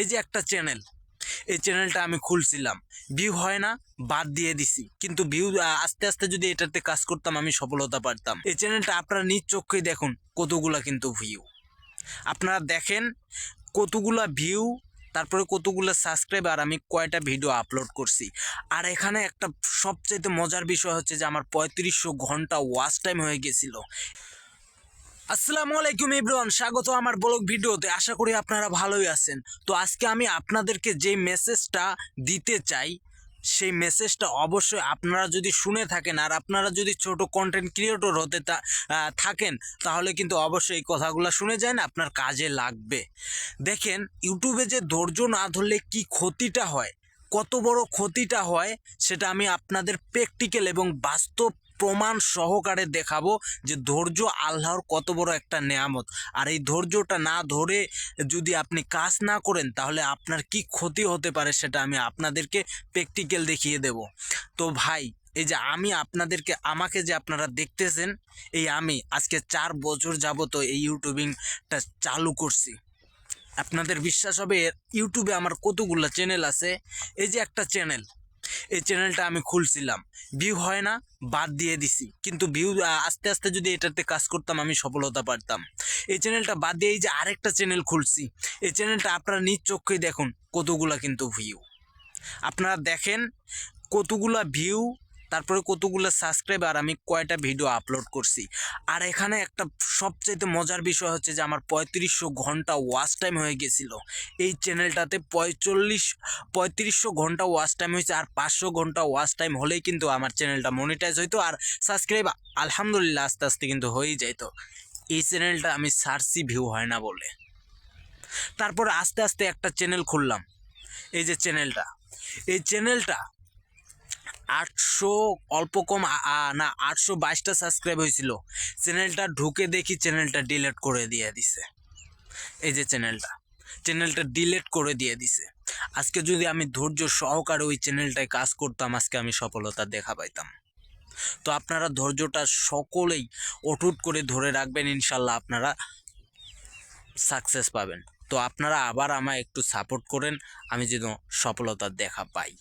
এই যে একটা চ্যানেল এই চ্যানেলটা আমি খুলছিলাম। ভিউ হয় না, বাদ দিয়ে দিছি। কিন্তু ভিউ আস্তে আস্তে যদি এটাতে কাজ করতাম, আমি সফলতা পারতাম। এই চ্যানেলটা আপনারা নিজ চোখেই দেখুন, কতগুলা কিন্তু ভিউ আপনারা দেখেন কতগুলা ভিউ তারপরে কতগুলো সাবস্ক্রাইব আর আমি কয়টা ভিডিও আপলোড করছি। আর এখানে একটা সবচাইতে মজার বিষয় হচ্ছে যে, আমার পঁয়ত্রিশশো ঘণ্টা ওয়াচ টাইম হয়ে গেছিল। আসসালামু আলাইকুম ইব্রান স্বাগত আমার ব্লগ ভিডিওতে। আশা করি আপনারা ভালোই আছেন। তো আজকে আমি আপনাদেরকে যে মেসেজটা দিতে চাই, সেই মেসেজটা অবশ্যই আপনারা যদি শুনে থাকেন আর আপনারা যদি ছোট কন্টেন্ট ক্রিয়েটর হতে থাকেন, তাহলে কিন্তু অবশ্যই এই কথাগুলো শুনে যান, আপনার কাজে লাগবে। দেখেন, ইউটিউবে যে ধৈর্য না ধরলে কি ক্ষতিটা হয়, কত বড় ক্ষতিটা হয়, সেটা আমি আপনাদের প্র্যাকটিক্যাল এবং বাস্তব প্রমাণ সহকারে দেখাবো যে ধৈর্য আল্লাহর কত বড় একটা নেয়ামত। আর এই ধৈর্যটা না ধরে যদি আপনি কাজ না করেন, তাহলে আপনার কি ক্ষতি হতে পারে সেটা আমি আপনাদেরকে প্র্যাকটিক্যাল দেখিয়ে দেব। তো ভাই, এই যে আমি আপনাদেরকে, আমাকে যে আপনারা দেখতেছেন, এই আমি আজকে চার বছর যাবত এই ইউটিউবিংটা চালু করছি। আপনাদের বিশ্বাস হবে ইউটিউবে আমার কতগুলো চ্যানেল আছে? এই যে একটা চ্যানেল এই চ্যানেলটা আমি খুলছিলাম। ভিউ হয় না, বাদ দিয়ে দিছি। কিন্তু ভিউ আস্তে আস্তে যদি এটাতে কাজ করতাম, আমি সফলতা পারতাম। এই চ্যানেলটা বাদ দিয়ে এই যে আরেকটা চ্যানেল খুলছি। এই চ্যানেলটা আপনারা নিজ চোখেই দেখুন, কতগুলা কিন্তু ভিউ আপনারা দেখেন, কতগুলা ভিউ তারপরে কতগুলো সাবস্ক্রাইব আর আমি কয়টা ভিডিও আপলোড করছি। আর এখানে একটা সবচাইতে মজার বিষয় হচ্ছে যে আমার পঁয়ত্রিশশো ঘণ্টা ওয়াচ টাইম হয়ে গেছিল। এই চ্যানেলটাতে পঁয়চল্লিশ, পঁয়ত্রিশশো ঘণ্টা ওয়াচ টাইম হয়েছে আর পাঁচশো ঘণ্টা ওয়াচ টাইম হলেই কিন্তু আমার চ্যানেলটা মনিটাইজ হইতো আর সাবস্ক্রাইব আলহামদুলিল্লাহ আস্তে আস্তে কিন্তু হয়েই যাইতো। এই চ্যানেলটা আমি সার্চি ভিউ হয় না বলে। তারপরে আস্তে আস্তে একটা চ্যানেল খুললাম। এই যে চ্যানেলটা এই চ্যানেলটা আটশো অল্প কম না, আটশো বাইশটা সাবস্ক্রাইব হয়েছিল। চ্যানেলটা ঢুকে দেখি চ্যানেলটা ডিলেট করে দিয়ে দিছে। এই যে চ্যানেলটা চ্যানেলটা ডিলেট করে দিয়ে দিছে। আজকে যদি আমি ধৈর্য সহকারে ওই চ্যানেলটায় কাজ করতাম, আজকে আমি সফলতা দেখা পাইতাম। তো আপনারা ধৈর্যটা সকলেই অটুট করে ধরে রাখবেন, ইনশাল্লাহ আপনারা সাকসেস পাবেন। তো আপনারা আবার আমায় একটু সাপোর্ট করেন, আমি যেন সফলতা দেখা পাই।